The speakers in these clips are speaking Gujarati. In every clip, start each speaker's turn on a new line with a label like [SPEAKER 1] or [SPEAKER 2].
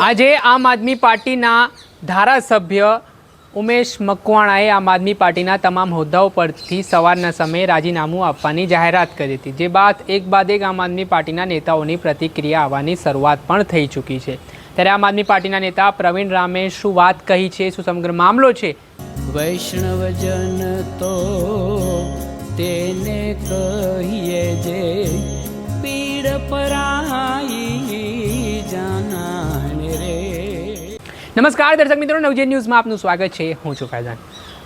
[SPEAKER 1] આજે આમ આદમી પાર્ટીના ધારાસભ્ય ઉમેશ મકવાણાએ આમ આદમી પાર્ટીના તમામ હોદ્દાઓ પરથી સવારના સમયે રાજીનામું આપવાની જાહેરાત કરી હતી. જે બાદ એક બાદ એક આમ આદમી પાર્ટીના નેતાઓની પ્રતિક્રિયા આવવાની શરૂઆત પણ થઈ ચૂકી છે. ત્યારે આમ આદમી પાર્ટીના નેતા પ્રવીણ રામે શું વાત કહી છે? શું સમગ્ર મામલો છે?
[SPEAKER 2] વૈષ્ણવજન તો તેને કહીએ જે પીડ પરાઈ
[SPEAKER 1] નમસ્કાર દર્શક મિત્રો નવજે ન્યૂઝમાં આપનું સ્વાગત છે. હું છું ફૈઝાન.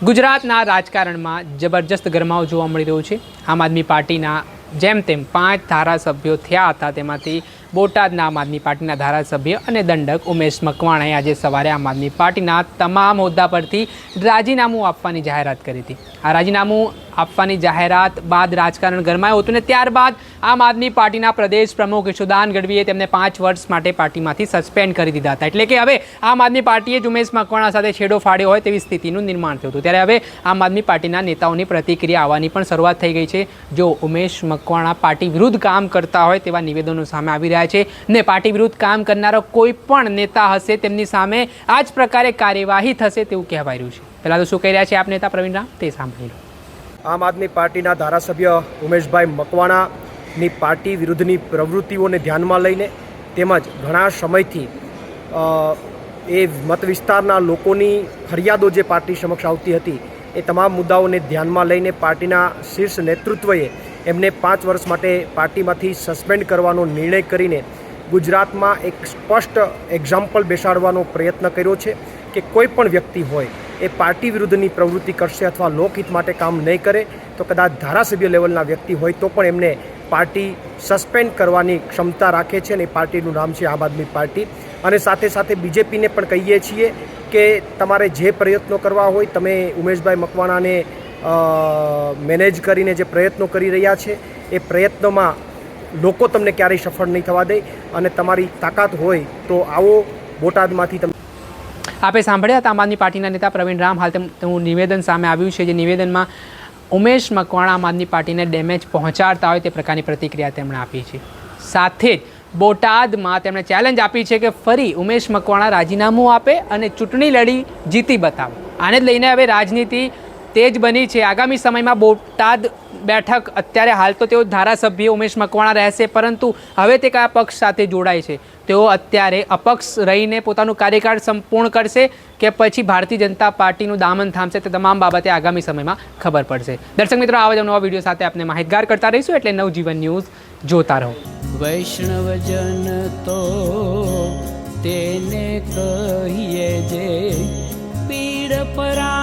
[SPEAKER 1] ગુજરાતના રાજકારણમાં જબરજસ્ત ગરમાવો જોવા મળી રહ્યો છે. આમ આદમી પાર્ટીના જેમ તેમ પાંચ ધારાસભ્યો થયા હતા, તેમાંથી બોટાદના આમ આદમી પાર્ટીના ધારાસભ્ય અને દંડક ઉમેશ મકવાણાએ આજે સવારે આમ આદમી પાર્ટીના તમામ હોદ્દા પરથી રાજીનામું આપવાની જાહેરાત કરી હતી. આ રાજીનામું આપવાની જાહેરાત બાદ રાજકારણ ગરમાયું હતું ને ત્યારબાદ આમ આદમી પાર્ટીના પ્રદેશ પ્રમુખ યશુદાન ગઢવીએ તેમને પાંચ વર્ષ માટે પાર્ટીમાંથી સસ્પેન્ડ કરી દીધા હતા. એટલે કે હવે આમ આદમી પાર્ટીએ જ ઉમેશ મકવાણા સાથે છેડો ફાડ્યો હોય તેવી સ્થિતિનું નિર્માણ થયું હતું. ત્યારે હવે આમ આદમી પાર્ટીના નેતાઓની પ્રતિક્રિયા આવવાની પણ શરૂઆત થઈ ગઈ છે. જો ઉમેશ મકવાણા પાર્ટી વિરુદ્ધ કામ કરતા હોય તેવા નિવેદનો સામે આવી રહ્યા છે ને પાર્ટી વિરુદ્ધ કામ કરનારો કોઈ પણ નેતા હશે તેમની સામે આ જ પ્રકારે કાર્યવાહી થશે તેવું કહેવાય રહ્યું છે. પહેલાં તો શું કહી રહ્યા છે આપ નેતા પ્રવીણ તે સાંભળી લો.
[SPEAKER 3] આમ આદમી પાર્ટીના ધારાસભ્ય ઉમેશભાઈ મકવાણાની પાર્ટી વિરુદ્ધની પ્રવૃત્તિઓને ધ્યાનમાં લઈને તેમજ ઘણા સમયથી એ મત વિસ્તારના લોકોની ફરિયાદો જે પાર્ટી સમક્ષ આવતી હતી, એ તમામ મુદ્દાઓને ધ્યાનમાં લઈને પાર્ટીના શીર્ષ નેતૃત્વએ એમને પાંચ વર્ષ માટે પાર્ટીમાંથી સસ્પેન્ડ કરવાનો નિર્ણય કરીને ગુજરાતમાં એક સ્પષ્ટ એક્ઝામ્પલ બેસાડવાનો પ્રયત્ન કર્યો છે કે કોઈ પણ વ્યક્તિ હોય એ પાર્ટી વિરુદ્ધની પ્રવૃત્તિ કરશે અથવા લોકહિત માટે કામ નહીં કરે, તો કદાચ ધારાસભ્ય લેવલના વ્યક્તિ હોય તો પણ એમને પાર્ટી સસ્પેન્ડ કરવાની ક્ષમતા રાખે છે અને એ પાર્ટીનું નામ છે આમ આદમી પાર્ટી. અને સાથે સાથે બીજેપીને પણ કહીએ છીએ કે તમારે જે પ્રયત્નો કરવા હોય, તમે ઉમેશભાઈ મકવાણાને મેનેજ કરીને જે પ્રયત્નો કરી રહ્યા છે, એ પ્રયત્નોમાં લોકો તમને ક્યારેય સફળ નહીં થવા દે અને તમારી તાકાત હોય તો આવો બોટાદમાંથી તમે
[SPEAKER 1] આપે સાંભળ્યા હતા આમ આદમી પાર્ટીના નેતા પ્રવીણ રામ, હાલ તેમ- તેનું નિવેદન સામે આવ્યું છે, જે નિવેદનમાં ઉમેશ મકવાણા આમ આદમી પાર્ટીને ડેમેજ પહોંચાડતા હોય તે પ્રકારની પ્રતિક્રિયા તેમણે આપી છે. સાથે જ બોટાદમાં તેમણે ચેલેન્જ આપી છે કે ફરી ઉમેશ મકવાણા રાજીનામું આપે અને ચૂંટણી લડી જીતી બતાવે. આને જ લઈને હવે રાજનીતિ તેજ બની છે. આગામી સમયમાં બોટાદ બેઠક, અત્યારે હાલ તો તેઓ ધારાસભ્ય ઉમેશ મકવાણા રહેશે, પરંતુ હવે તે કયા પક્ષ સાથે જોડાય છે? તેઓ અત્યારે અપક્ષ રહીને પોતાનું કાર્યકાળ સંપૂર્ણ કરશે કે પછી ભારતીય જનતા પાર્ટીનું દામન થામશે? તે તમામ બાબતે આગામી સમયમાં ખબર પડશે. દર્શક મિત્રો, આવા નવા વીડિયો સાથે આપણે માહિતગાર કરતા રહીશું એટલે નવજીવન ન્યૂઝ જોતા રહો.
[SPEAKER 2] વૈષ્ણવજન તો તેને કહીએ જે પીડ પરાઈ